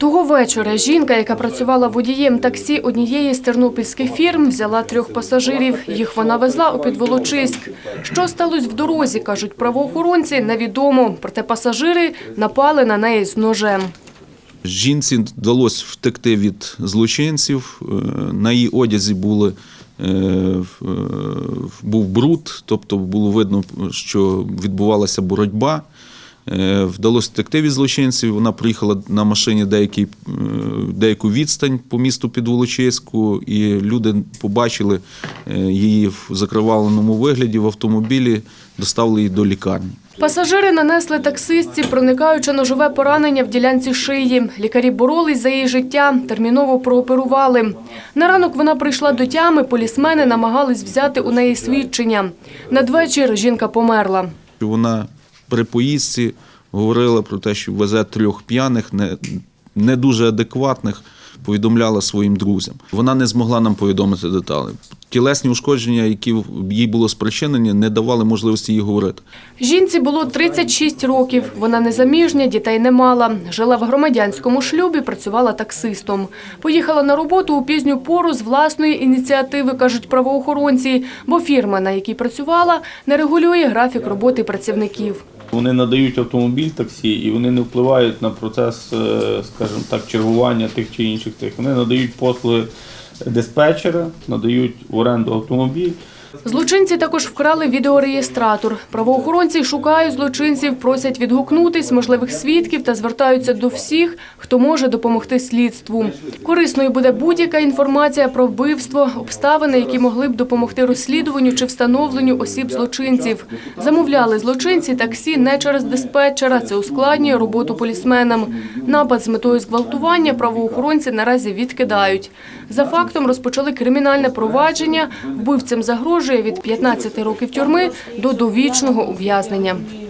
Того вечора жінка, яка працювала водієм таксі однієї з тернопільських фірм, взяла трьох пасажирів. Їх вона везла у Підволочиськ. Що сталося в дорозі, кажуть правоохоронці, невідомо. Проте пасажири напали на неї з ножем. Жінці вдалося втекти від злочинців. Е, На її одязі були, е, е, був бруд, тобто було видно, що відбувалася боротьба. Е, Вдалося втекти від злочинців. Вона приїхала на машині деякий, е, деяку відстань по місту Підволочиську, і люди побачили е, її в закриваленому вигляді в автомобілі, доставили її до лікарні. Пасажири нанесли таксистці проникаюче ножове поранення в ділянці шиї. Лікарі боролись за її життя, терміново прооперували. На ранок вона прийшла до тями, полісмени намагались взяти у неї свідчення. Надвечір жінка померла. Вона при поїздці говорила про те, що везе трьох п'яних, не, не дуже адекватних, повідомляла своїм друзям. Вона не змогла нам повідомити деталі. Тілесні ушкодження, які їй було спричинені, не давали можливості їй говорити. Жінці було 36 років. Вона незаміжня, дітей не мала. Жила в громадянському шлюбі, працювала таксистом. Поїхала на роботу у пізню пору з власної ініціативи, кажуть правоохоронці, бо фірма, на якій працювала, не регулює графік роботи працівників. Вони надають автомобіль таксі і вони не впливають на процес, е, скажімо так, чергування тих чи інших тих. Вони надають послуги диспетчера, надають в оренду автомобіль. Злочинці також вкрали відеореєстратор. Правоохоронці шукають злочинців, просять відгукнутись можливих свідків та звертаються до всіх, хто може допомогти слідству. Корисною буде будь-яка інформація про вбивство, обставини, які могли б допомогти розслідуванню чи встановленню осіб злочинців. Замовляли злочинці таксі не через диспетчера. Це ускладнює роботу полісменам. Напад з метою зґвалтування правоохоронці наразі відкидають. За фактом розпочали кримінальне провадження. Вбивцям загрожує від 15 років тюрми до довічного ув'язнення.